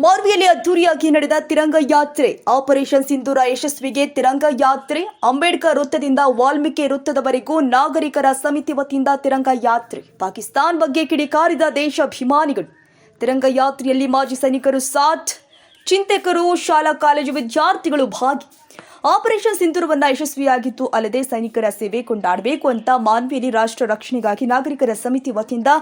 ಮಾರ್ವಿಯಲ್ಲಿ ಅದ್ದೂರಿಯಾಗಿ ನಡೆದ ತಿರಂಗ ಯಾತ್ರೆ ಆಪರೇಷನ್ ಸಿಂಧೂರ ಯಶಸ್ವಿಗೆ ತಿರಂಗ ಯಾತ್ರೆ, ಅಂಬೇಡ್ಕರ್ ವೃತ್ತದಿಂದ ವಾಲ್ಮೀಕಿ ವೃತ್ತದವರೆಗೂ ನಾಗರಿಕರ ಸಮಿತಿ ವತಿಯಿಂದ ತಿರಂಗ ಯಾತ್ರೆ, ಪಾಕಿಸ್ತಾನ್ ಬಗ್ಗೆ ಕಿಡಿಕಾರಿದ ದೇಶಾಭಿಮಾನಿಗಳು ತಿರಂಗ ಯಾತ್ರೆಯಲ್ಲಿ ಮಾಜಿ ಸೈನಿಕರು ಸಾಥ್, ಚಿಂತಕರು, ಶಾಲಾ ಕಾಲೇಜು ವಿದ್ಯಾರ್ಥಿಗಳು ಭಾಗಿ. ಆಪರೇಷನ್ ಸಿಂಧೂರವನ್ನ ಯಶಸ್ವಿಯಾಗಿತ್ತು ಅಲ್ಲದೆ ಸೈನಿಕರ ಸೇವೆ ಕೊಂಡಾಡಬೇಕು ಅಂತ ಮಾನ್ವಿಯಲ್ಲಿ ರಾಷ್ಟ್ರ ರಕ್ಷಣೆಗಾಗಿ ನಾಗರಿಕರ ಸಮಿತಿ ವತಿಯಿಂದ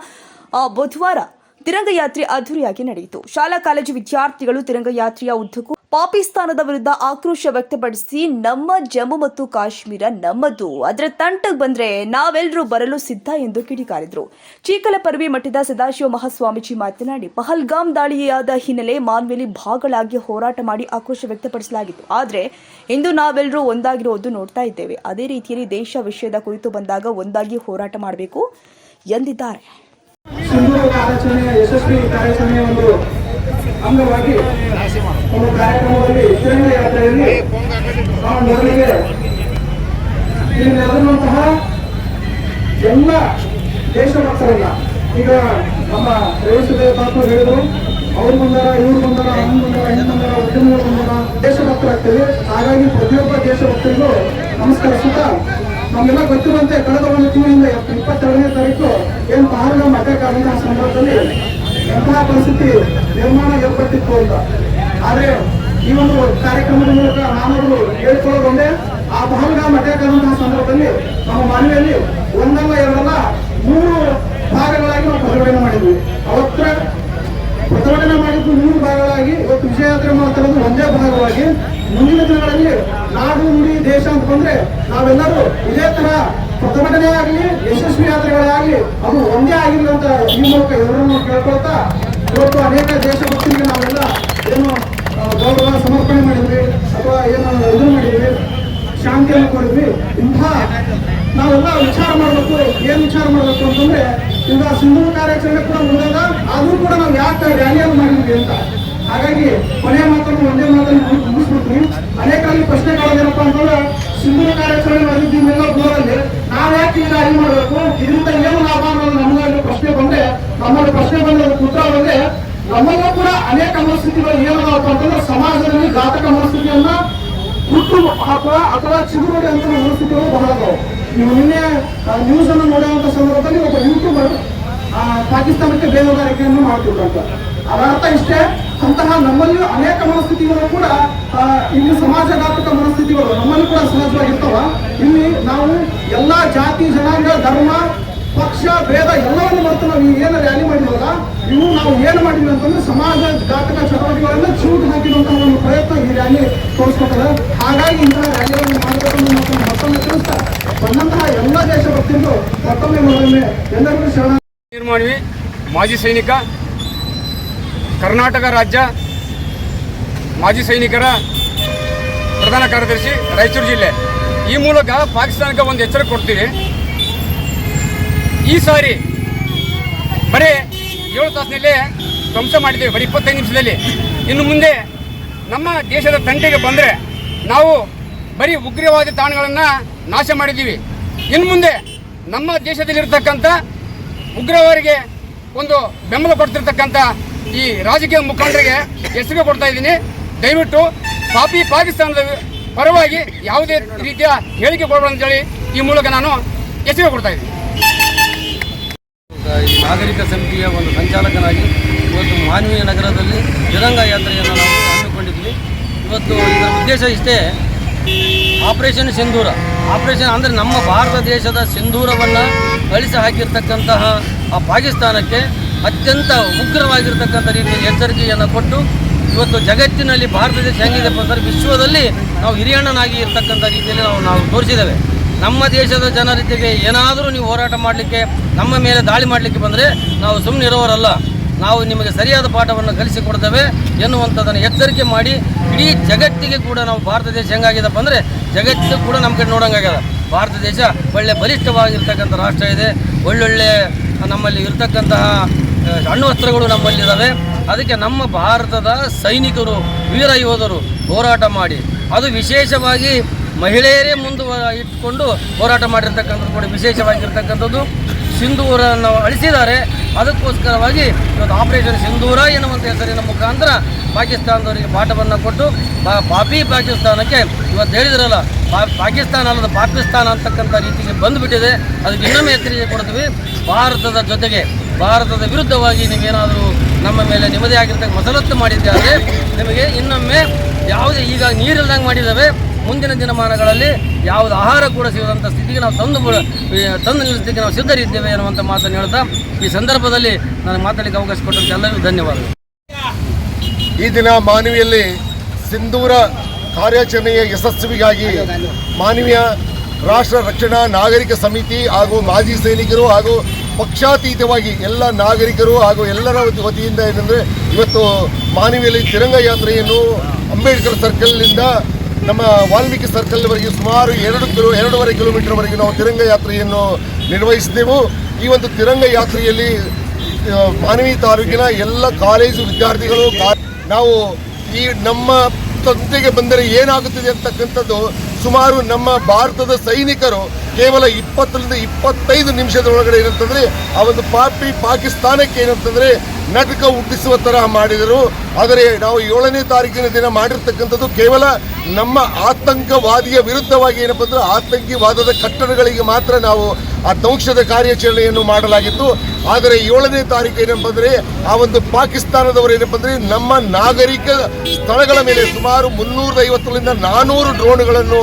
ಆ ಬುಧವಾರ ತಿರಂಗ ಯಾತ್ರೆ ಅದ್ದೂರಿಯಾಗಿ ನಡೆಯಿತು. ಶಾಲಾ ಕಾಲೇಜು ವಿದ್ಯಾರ್ಥಿಗಳು ತಿರಂಗಯಾತ್ರೆಯ ಉದ್ದಕ್ಕೂ ಪಾಕಿಸ್ತಾನದ ವಿರುದ್ಧ ಆಕ್ರೋಶ ವ್ಯಕ್ತಪಡಿಸಿ ನಮ್ಮ ಜಮ್ಮು ಮತ್ತು ಕಾಶ್ಮೀರ ನಮ್ಮದು. ಅದರ ತಂಟಕ್ಕೆ ಬಂದ್ರೆ ನಾವೆಲ್ಲರೂ ಬರಲು ಸಿದ್ಧ ಎಂದು ಕಿಡಿಕಾರಿದ್ರು. ಚೀಕಲಪರ್ವಿ ಮಠದ ಸದಾಶಿವ ಮಹಾಸ್ವಾಮೀಜಿ ಮಾತನಾಡಿ ಪಹಲ್ಗಾಮ್ ದಾಳಿಯಾದ ಹಿನ್ನೆಲೆ ಮಾನ್ವೇಲಿ ಭಾಗಗಳಾಗಿ ಹೋರಾಟ ಮಾಡಿ ಆಕ್ರೋಶ ವ್ಯಕ್ತಪಡಿಸಲಾಗಿತ್ತು. ಆದರೆ ಇಂದು ನಾವೆಲ್ಲರೂ ಒಂದಾಗಿರುವುದು ನೋಡ್ತಾ ಇದ್ದೇವೆ. ಅದೇ ರೀತಿಯಲ್ಲಿ ದೇಶ ವಿಷಯದ ಕುರಿತು ಬಂದಾಗ ಒಂದಾಗಿ ಹೋರಾಟ ಮಾಡಬೇಕು ಎಂದಿದ್ದಾರೆ. ಸಿಂಧೂರ ಕಾರ್ಯಾಚರಣೆಯ ಯಶಸ್ವಿ ಕಾರ್ಯಾಚರಣೆಯ ಒಂದು ಅಂಗವಾಗಿ ಒಂದು ಕಾರ್ಯಕ್ರಮದಲ್ಲಿ ತಿರಂಗ ಯಾತ್ರೆಯಲ್ಲಿ ನಾವು ಮೊದಲಿಗೆ ಇಲ್ಲಿ ನಡೆದಂತಹ ಎಲ್ಲ ದೇಶಭಕ್ತರನ್ನ ಈಗ ನಮ್ಮ ರೇವಸದೇವ ಬಾಪು ಹೇಳಿದ್ರು, ಅವ್ರು ಬಂದಾರ ಇವ್ರು ಬಂದಾರ ಅವ್ನು ಬಂದಾರ ಹಿಂದ್ ಬಂದಾರ ಉದ್ಯಮಗಳು ಬಂದಾರ ದೇಶಭಕ್ತರಾಗ್ತೀವಿ ಹಾಗಾಗಿ ಪ್ರತಿಯೊಬ್ಬ ದೇಶಭಕ್ತರಿಗೂ ನಮಸ್ಕರಿಸುತ್ತಾ ನಮ್ಗೆಲ್ಲ ಗೊತ್ತಿರುವಂತೆ ಕಳೆದ ಒಂದು ತಿಂಗಳಿಂದ ಇಪ್ಪತ್ತೆರಡನೇ ತಾರೀಕು ಏನು ಪಾರ್ಗ ಮತ ಕಾರಣ ಸಂದರ್ಭದಲ್ಲಿ ಎಂತಹ ಪರಿಸ್ಥಿತಿ ನಿರ್ಮಾಣ ಏರ್ಪಟ್ಟಿತ್ತು ಅಂತ. ಆದ್ರೆ ಈ ಒಂದು ಕಾರ್ಯಕ್ರಮದ ಮೂಲಕ ನಾನು ಹೇಳ್ಕೊಳ್ಳೋದು ಒಂದೇ ಆ ಭಾಗ ಆದಂತಹ ಸಂದರ್ಭದಲ್ಲಿ ನಮ್ಮ ಮನೆಯಲ್ಲಿ ಒಂದಲ್ಲ, ಎರಡಲ್ಲ, ಮೂರು ಭಾಗಗಳಾಗಿ ನಾವು ಪ್ರತಿಭಟನೆ ಮಾಡಿದ್ವಿ. ಅವತ್ರ ಪ್ರತಿಭಟನೆ ಮಾಡಿದ್ದು ಮೂರು ಭಾಗಗಳಾಗಿ ಇವತ್ತು ವಿಜಯಯಾತ್ರೆ ಮಾತಾಡೋದು ಒಂದೇ ಭಾಗವಾಗಿ ಮುಂದಿನ ದಿನಗಳಲ್ಲಿ ನಾಡು, ನುಡಿ, ದೇಶ ಅಂತ ಬಂದ್ರೆ ನಾವೆಲ್ಲರೂ ಇದೇ ತರ ಪ್ರತಿಭಟನೆ ಆಗಲಿ, ಯಶಸ್ವಿ ಯಾತ್ರೆಗಳಾಗಲಿ, ಅದು ಒಂದೇ ಆಗಿಲ್ಲ ಈ ಮೂಲಕ ಎಲ್ಲರನ್ನು ಕೇಳ್ಕೊಳ್ತಾ ಇವತ್ತು ಅನೇಕ ದೇಶಭಕ್ತರಿಗೆ ನಾವೆಲ್ಲ ಏನು ಗೌರವ ಸಮರ್ಪಣೆ ಮಾಡಿದ್ವಿ, ಅಥವಾ ಏನು ಇದು ಮಾಡಿದ್ವಿ, ಶಾಂತಿಯನ್ನು ಕೊಡಿದ್ವಿ. ಇಂಥ ನಾವೆಲ್ಲ ವಿಚಾರ ಮಾಡಬೇಕು. ಏನು ವಿಚಾರ ಮಾಡಬೇಕು ಅಂತಂದ್ರೆ, ಈಗ ಸಿಂಧು ಕಾರ್ಯಾಚರಣೆ ಕೂಡ ಮುಗಿದಾಗ ಅದು ಕೂಡ ನಾವು ಯಾಕೆ ರ್ಯಾಲಿಯನ್ನು ಮಾಡಿದ್ವಿ ಅಂತ. ಹಾಗಾಗಿ ಕೊನೆಯ ಮಾತನ್ನು, ಒಂದೇ ಮಾತನ್ನು ಮುಗಿ- ಮುಗಿಸ್ಬಿಡ್ತೀನಿ ಪ್ರಶ್ನೆಗಳೇನಪ್ಪ ಅಂತಂದ್ರೆ ಸಿಂಧು ಕಾರ್ಯಾಚರಣೆ ಮಾಡಿದ್ದೀವೆಲ್ಲ ದೂರಲ್ಲಿ ನಾವು ಯಾಕೆ ಈ ರ್ಯಾಲಿ ಮಾಡಬೇಕು? ಇದರಿಂದ ಏನು ಲಾಭ ಅನ್ನೋದು ನಮಗಾಗಿ ಪ್ರಶ್ನೆ ಬಂದೆ. ನಮ್ಮಲ್ಲಿ ಪ್ರಶ್ನೆ ಬಂದೆ ಉತ್ತರ ಬಂದ್ರೆ ನಮ್ಮಲ್ಲೂ ಕೂಡ ಅನೇಕ ಮನಸ್ಥಿತಿಗಳು ಏನದಾವಪ್ಪ ಅಂತಂದ್ರೆ, ಸಮಾಜದಲ್ಲಿ ಘಾತಕ ಮನಸ್ಥಿತಿಯನ್ನ ಹುಟ್ಟು ಹಾಕುವ ಅಥವಾ ಚಿಗುರುಡಿ ಅಂತ ಮನಸ್ಥಿತಿಗಳು ಬಹಳ ಅದಾವು. ನೀವು ನಿನ್ನೆ ನ್ಯೂಸ್ ಅನ್ನು ನೋಡುವಂತ ಸಂದರ್ಭದಲ್ಲಿ ಒಬ್ಬ ಯೂಟ್ಯೂಬರ್ ಪಾಕಿಸ್ತಾನಕ್ಕೆ ಬೇಹುಗಾರಿಕೆಯನ್ನು ಮಾಡ್ತಿದ್ರಂತ. ಅದರ ಅರ್ಥ ಇಷ್ಟೇ ಅಂತಹ ನಮ್ಮಲ್ಲಿಯೂ ಅನೇಕ ಮನಸ್ಥಿತಿಗಳು ಕೂಡ ಇಲ್ಲಿ ಸಮಾಜಘಾತಕ ಮನಸ್ಥಿತಿಗಳು ನಮ್ಮಲ್ಲಿ ಕೂಡ ಸಹಜವಾಗಿರ್ತಾವ. ಇಲ್ಲಿ ನಾವು ಎಲ್ಲಾ ಜಾತಿ, ಜನಾಂಗ, ಧರ್ಮ, ಪಕ್ಷ, ಭೇದ ಎಲ್ಲವನ್ನು ಮರೆತು ನಾವು ಏನು ರ್ಯಾಲಿ ಮಾಡಿದ್ವಲ್ಲ, ಇವು ನಾವು ಏನು ಮಾಡಿದ್ವಿ ಅಂತಂದ್ರೆ ಸಮಾಜ ಘಾತಕ ಚಟುವಟಿಕೆಗಳನ್ನ ಚೂಟು ಹಾಕಿದಂತಹ ಒಂದು ಪ್ರಯತ್ನ ಈ ರ್ಯಾಲಿ ತೋರಿಸ್ಕೊಟ್ಟದೆ. ಹಾಗಾಗಿ ಇಂತಹ ರ್ಯಾಲಿಗಳನ್ನು ಮಾಡಬೇಕು ಅನ್ನೋ ಮಾತನ್ನು ಮತ್ತೊಮ್ಮೆ ತಿಳಿಸ್ತಾ ಬಂದಂತಹ ಎಲ್ಲ ದೇಶ ಮತ್ತೊಮ್ಮೆ ಮತ್ತೊಮ್ಮೆ ಎಲ್ಲರಿಗೂ ಶರಣ ಮಾಜಿ ಸೈನಿಕ ಕರ್ನಾಟಕ ರಾಜ್ಯ ಮಾಜಿ ಸೈನಿಕರ ಪ್ರಧಾನ ಕಾರ್ಯದರ್ಶಿ ರಾಯಚೂರು ಜಿಲ್ಲೆ. ಈ ಮೂಲಕ ಪಾಕಿಸ್ತಾನಕ್ಕೆ ಒಂದು ಎಚ್ಚರಿಕೆ ಕೊಡ್ತೀವಿ. ಈ ಸಾರಿ ಬರೀ ಏಳು ತಾಸಿನಲ್ಲಿ ಧ್ವಂಸ ಮಾಡಿದ್ದೀವಿ, ಬರೀ ಇಪ್ಪತ್ತೈದು ನಿಮಿಷದಲ್ಲಿ. ಇನ್ನು ಮುಂದೆ ನಮ್ಮ ದೇಶದ ತಂಟೆಗೆ ಬಂದರೆ ನಾವು ಬರೀ ಉಗ್ರವಾದಿ ತಾಣಗಳನ್ನು ನಾಶ ಮಾಡಿದ್ದೀವಿ. ಇನ್ನು ಮುಂದೆ ನಮ್ಮ ದೇಶದಲ್ಲಿರ್ತಕ್ಕಂಥ ಉಗ್ರವಾರಿಗೆ ಒಂದು ಬೆಂಬಲ ಕೊಡ್ತಿರ್ತಕ್ಕಂಥ ಈ ರಾಜಕೀಯ ಮುಖಂಡರಿಗೆ ಹೆಸರು ಕೊಡ್ತಾ ಇದ್ದೀನಿ. ದಯವಿಟ್ಟು ಪಾಪಿ ಪಾಕಿಸ್ತಾನದ ಪರವಾಗಿ ಯಾವುದೇ ರೀತಿಯ ಹೇಳಿಕೆ ಕೊಡಬಾರ್ದು ಅಂತೇಳಿ ಈ ಮೂಲಕ ನಾನು ಹೆಸರು ಕೊಡ್ತಾ ಇದ್ದೀನಿ. ನಾಗರಿಕ ಸಮಿತಿಯ ಒಂದು ಸಂಚಾಲಕನಾಗಿ ಇವತ್ತು ಮಾನವೀಯ ನಗರದಲ್ಲಿ ತಿರಂಗ ಯಾತ್ರೆಯನ್ನು ನಾವು ಹಮ್ಮಿಕೊಂಡಿದ್ವಿ. ಇವತ್ತು ಇದರ ಉದ್ದೇಶ ಇಷ್ಟೇ ಆಪರೇಷನ್ ಸಿಂಧೂರ. ಆಪರೇಷನ್ ಅಂದರೆ ನಮ್ಮ ಭಾರತ ದೇಶದ ಸಿಂಧೂರವನ್ನು ಕಳಿಸಿ ಹಾಕಿರ್ತಕ್ಕಂತಹ ಆ ಪಾಕಿಸ್ತಾನಕ್ಕೆ ಅತ್ಯಂತ ಉಗ್ರವಾಗಿರ್ತಕ್ಕಂಥ ರೀತಿಯಲ್ಲಿ ಎಚ್ಚರಿಕೆಯನ್ನು ಕೊಟ್ಟು ಇವತ್ತು ಜಗತ್ತಿನಲ್ಲಿ ಭಾರತ ದೇಶ ಹೆಂಗಿದೆಪ್ಪ ಅಂದರೆ ವಿಶ್ವದಲ್ಲಿ ನಾವು ಹಿರಿಯಣ್ಣನಾಗಿ ಇರ್ತಕ್ಕಂಥ ರೀತಿಯಲ್ಲಿ ನಾವು ನಾವು ತೋರಿಸಿದ್ದೇವೆ. ನಮ್ಮ ದೇಶದ ಜನರಿಗೆ ಏನಾದರೂ ನೀವು ಹೋರಾಟ ಮಾಡಲಿಕ್ಕೆ, ನಮ್ಮ ಮೇಲೆ ದಾಳಿ ಮಾಡಲಿಕ್ಕೆ ಬಂದರೆ ನಾವು ಸುಮ್ಮನೆ ಇರೋವರಲ್ಲ ನಾವು ನಿಮಗೆ ಸರಿಯಾದ ಪಾಠವನ್ನು ಕಲಿಸಿಕೊಡ್ತೇವೆ ಎನ್ನುವಂಥದ್ದನ್ನು ಎಚ್ಚರಿಕೆ ಮಾಡಿ ಇಡೀ ಜಗತ್ತಿಗೆ ಕೂಡ ನಾವು ಭಾರತ ದೇಶ ಹೆಂಗಾಗಿದೆಪ್ಪ ಅಂದರೆ ಜಗತ್ತು ಕೂಡ ನಮ್ಮ ಕಡೆ ನೋಡೋಂಗಾಗ್ಯದ. ಭಾರತ ದೇಶ ಒಳ್ಳೆ ಬಲಿಷ್ಠವಾಗಿರ್ತಕ್ಕಂಥ ರಾಷ್ಟ್ರ ಇದೆ. ಒಳ್ಳೊಳ್ಳೆ ನಮ್ಮಲ್ಲಿ ಇರತಕ್ಕಂತಹ ಅಣ್ವಸ್ತ್ರಗಳು ನಮ್ಮಲ್ಲಿದ್ದಾವೆ ಅದಕ್ಕೆ ನಮ್ಮ ಭಾರತದ ಸೈನಿಕರು, ವೀರ ಯೋಧರು ಹೋರಾಟ ಮಾಡಿ. ಅದು ವಿಶೇಷವಾಗಿ ಮಹಿಳೆಯರೇ ಮುಂದೆ ಇಟ್ಕೊಂಡು ಹೋರಾಟ ಮಾಡಿರ್ತಕ್ಕಂಥದ್ದು ಕೂಡ ವಿಶೇಷವಾಗಿರ್ತಕ್ಕಂಥದ್ದು. ಸಿಂಧೂರನ್ನು ಅಳಿಸಿದ್ದಾರೆ. ಅದಕ್ಕೋಸ್ಕರವಾಗಿ ಇವತ್ತು ಆಪರೇಷನ್ ಸಿಂಧೂರ ಎನ್ನುವಂಥ ಹೆಸರಿನ ಮುಖಾಂತರ ಪಾಕಿಸ್ತಾನದವರಿಗೆ ಪಾಠವನ್ನು ಕೊಟ್ಟು ಪಾಪಿ ಪಾಕಿಸ್ತಾನಕ್ಕೆ ಇವತ್ತು ಹೇಳಿದ್ರಲ್ಲ ಪಾಕಿಸ್ತಾನ ಅಲ್ಲದ ಪಾಕಿಸ್ತಾನ ಅಂತಕ್ಕಂಥ ರೀತಿಗೆ ಬಂದುಬಿಟ್ಟಿದೆ. ಅದಕ್ಕೆ ಇನ್ನೊಮ್ಮೆ ಎಚ್ಚರಿಕೆ ಕೊಡ್ತೀವಿ. ಭಾರತದ ಜೊತೆಗೆ ಭಾರತದ ವಿರುದ್ಧವಾಗಿ ನೀವೇನಾದರೂ ನಮ್ಮ ಮೇಲೆ ನಿಮ್ಮದೇ ಆಗಿರ್ತಕ್ಕ ಮಸಲತ್ತು ಮಾಡಿದ್ದಾದರೆ ನಿಮಗೆ ಇನ್ನೊಮ್ಮೆ ಯಾವುದೇ ಈಗ ನೀರಿಲ್ದಂಗೆ ಮಾಡಿದ್ದಾವೆ. ಮುಂದಿನ ದಿನಮಾನಗಳಲ್ಲಿ ಯಾವುದು ಆಹಾರ ಕೂಡ ಸಿಗದಂಥ ಸ್ಥಿತಿಗೆ ನಾವು ತಂದು ತಂದು ನಿಲ್ಲಿಸಲಿಕ್ಕೆ ನಾವು ಸಿದ್ಧರಿದ್ದೇವೆ ಅನ್ನುವಂಥ ಮಾತನ್ನು ಹೇಳ್ತಾ ಈ ಸಂದರ್ಭದಲ್ಲಿ ನಾನು ಮಾತಾಡಲಿಕ್ಕೆ ಅವಕಾಶ ಕೊಟ್ಟಂತೆ ಎಲ್ಲರಿಗೂ ಧನ್ಯವಾದಗಳು. ಈ ದಿನ ಮಾನವಿಯಲ್ಲಿ ಸಿಂಧೂರ ಕಾರ್ಯಾಚರಣೆಯ ಯಶಸ್ವಿಗಾಗಿ ಮಾನವೀಯ ರಾಷ್ಟ್ರ ರಕ್ಷಣಾ ನಾಗರಿಕ ಸಮಿತಿ ಹಾಗೂ ಮಾಜಿ ಸೈನಿಕರು ಹಾಗೂ ಪಕ್ಷಾತೀತವಾಗಿ ಎಲ್ಲ ನಾಗರಿಕರು ಹಾಗೂ ಎಲ್ಲರ ವತಿ- ವತಿಯಿಂದ ಏನಂದರೆ ಇವತ್ತು ಮಾನವಿಯಲ್ಲಿ ತಿರಂಗ ಯಾತ್ರೆಯನ್ನು ಅಂಬೇಡ್ಕರ್ ಸರ್ಕಲ್ನಿಂದ ನಮ್ಮ ವಾಲ್ಮೀಕಿ ಸರ್ಕಲ್ವರೆಗೆ ಸುಮಾರು ಎರಡು ಕಿಲೋ, ಎರಡೂವರೆ ಕಿಲೋಮೀಟರ್ವರೆಗೆ ನಾವು ತಿರಂಗ ಯಾತ್ರೆಯನ್ನು ನಿರ್ವಹಿಸಿದೆವು. ಈ ಒಂದು ತಿರಂಗ ಯಾತ್ರೆಯಲ್ಲಿ ಮಾನವಿ ತಾಲೂಕಿನ ಎಲ್ಲ ಕಾಲೇಜು ವಿದ್ಯಾರ್ಥಿಗಳು ನಾವು ಈ ನಮ್ಮ ತಂದೆಗೆ ಬಂದರೆ ಏನಾಗುತ್ತದೆ ಅಂತಕ್ಕಂಥದ್ದು ಸುಮಾರು ನಮ್ಮ ಭಾರತದ ಸೈನಿಕರು ಕೇವಲ ಇಪ್ಪತ್ತರಿಂದ ಇಪ್ಪತ್ತೈದು ನಿಮಿಷದ ಒಳಗಡೆ ಏನಂತಂದ್ರೆ, ಆ ಒಂದು ಪಾಪಿ ಪಾಕಿಸ್ತಾನಕ್ಕೆ ಏನಂತಂದ್ರೆ ನಾಟಕ ಹುಟ್ಟಿಸುವ ತರಹ ಮಾಡಿದರು. ಆದರೆ ನಾವು ಏಳನೇ ತಾರೀಕಿನ ದಿನ ಮಾಡಿರ್ತಕ್ಕಂಥದ್ದು ಕೇವಲ ನಮ್ಮ ಆತಂಕವಾದಿಯ ವಿರುದ್ಧವಾಗಿ ಏನಪ್ಪ ಅಂದ್ರೆ ಆತಂಕವಾದದ ಕಟ್ಟಡಗಳಿಗೆ ಮಾತ್ರ ನಾವು ಆ ದೌಕ್ಷದ ಕಾರ್ಯಾಚರಣೆಯನ್ನು ಮಾಡಲಾಗಿತ್ತು. ಆದರೆ ಏಳನೇ ತಾರೀಕು ಏನಪ್ಪ ಅಂದ್ರೆ ಆ ಒಂದು ಪಾಕಿಸ್ತಾನದವರು ಏನಪ್ಪ ಅಂದ್ರೆ ನಮ್ಮ ನಾಗರಿಕ ಸ್ಥಳಗಳ ಮೇಲೆ ಸುಮಾರು ಮುನ್ನೂರೈವತ್ತರಿಂದ ನಾನೂರು ಡ್ರೋನ್ಗಳನ್ನು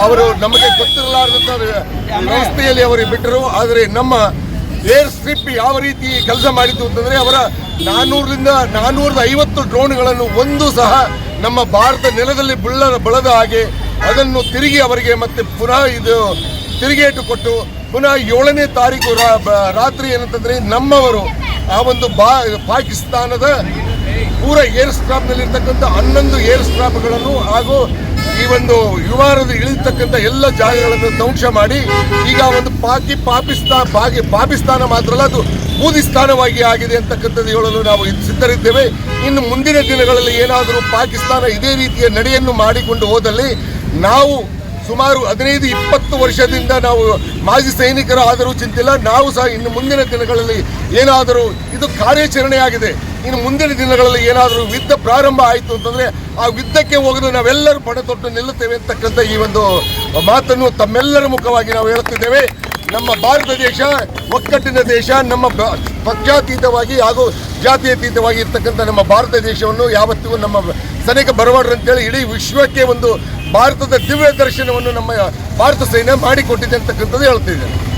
ಅವರು ನಮಗೆ ಗೊತ್ತಿರಲಾರದಂತ ವ್ಯವಸ್ಥೆಯಲ್ಲಿ ಅವರು ಬಿಟ್ಟರು ಆದರೆ ನಮ್ಮ ಏರ್ ಸ್ಟ್ರಿಪ್ ಯಾವ ರೀತಿ ಕೆಲಸ ಮಾಡಿತು ಅಂತಂದ್ರೆ ಅವರ ನಾನ್ನೂರರಿಂದ ನಾನ್ನೂರದ ಐವತ್ತು ಡ್ರೋನ್ಗಳನ್ನು ಒಂದು ಸಹ ನಮ್ಮ ಭಾರತ ನೆಲದಲ್ಲಿ ಬುಳ್ಳ ಬಳದ ಹಾಗೆ ಅದನ್ನು ತಿರುಗಿ ಅವರಿಗೆ ಮತ್ತೆ ಪುನಃ ಇದು ತಿರುಗೇಟು ಕೊಟ್ಟು ಪುನಃ ಏಳನೇ ತಾರೀಕು ರಾತ್ರಿ ಏನಂತಂದ್ರೆ ನಮ್ಮವರು ಆ ಒಂದು ಬಾ ಪಾಕಿಸ್ತಾನದ ಪೂರ ಏರ್ ಸ್ಟ್ರಾಪ್ನಲ್ಲಿರ್ತಕ್ಕಂಥ ಹನ್ನೊಂದು ಏರ್ ಸ್ಟ್ರಾಪ್ಗಳನ್ನು ಹಾಗೂ ಈ ಒಂದು ಯುವಾರದ ಇಳಿತಕ್ಕಂಥ ಎಲ್ಲ ಜಾಗಗಳನ್ನು ಧ್ವಂಸ ಮಾಡಿ ಈಗ ಒಂದು ಪಾಕಿ ಪಾಕಿಸ್ತಾನ ಪಾಕಿ ಪಾಕಿಸ್ತಾನ ಮಾತ್ರ ಅಲ್ಲ ಅದು ಬೂದಿಸ್ತಾನವಾಗಿ ಆಗಿದೆ ಅಂತಕ್ಕಂಥದ್ದು ಹೇಳಲು ನಾವು ಸಿದ್ಧರಿದ್ದೇವೆ. ಇನ್ನು ಮುಂದಿನ ದಿನಗಳಲ್ಲಿ ಏನಾದರೂ ಪಾಕಿಸ್ತಾನ ಇದೇ ರೀತಿಯ ನಡೆಯನ್ನು ಮಾಡಿಕೊಂಡು ಹೋದಲ್ಲಿ ನಾವು ಸುಮಾರು ಹದಿನೈದು, ಇಪ್ಪತ್ತು ವರ್ಷದಿಂದ ನಾವು ಮಾಜಿ ಸೈನಿಕರು ಆದರೂ ಚಿಂತಿಲ್ಲ. ನಾವು ಸಹ ಇನ್ನು ಮುಂದಿನ ದಿನಗಳಲ್ಲಿ ಏನಾದರೂ ಇದು ಕಾರ್ಯಾಚರಣೆ ಆಗಿದೆ ಇನ್ನು ಮುಂದಿನ ದಿನಗಳಲ್ಲಿ ಏನಾದರೂ ಯುದ್ಧ ಪ್ರಾರಂಭ ಆಯಿತು ಅಂತಂದರೆ ಆ ಯುದ್ಧಕ್ಕೆ ಹೋಗಲು ನಾವೆಲ್ಲರೂ ಪಣ ತೊಟ್ಟು ನಿಲ್ಲುತ್ತೇವೆ ಅಂತಕ್ಕಂಥ ಈ ಒಂದು ಮಾತನ್ನು ತಮ್ಮೆಲ್ಲರ ಮುಖವಾಗಿ ನಾವು ಹೇಳುತ್ತಿದ್ದೇವೆ. ನಮ್ಮ ಭಾರತ ದೇಶ ಒಕ್ಕಟ್ಟಿನ ದೇಶ, ನಮ್ಮ ಪಕ್ಷಾತೀತವಾಗಿ ಹಾಗೂ ಜಾತಿಯತೀತವಾಗಿ ಇರ್ತಕ್ಕಂಥ ನಮ್ಮ ಭಾರತ ದೇಶವನ್ನು ಯಾವತ್ತಿಗೂ ನಮ್ಮ ಸನಿಕ ಬರಬಾರ್ದು ಅಂತೇಳಿ ಇಡೀ ವಿಶ್ವಕ್ಕೆ ಒಂದು ಭಾರತದ ದಿವ್ಯ ದರ್ಶನವನ್ನು ನಮ್ಮ ಭಾರತ ಸೈನ್ಯ ಮಾಡಿಕೊಟ್ಟಿದೆ ಅಂತಕ್ಕಂಥದ್ದು ಹೇಳ್ತಿದ್ದೇನೆ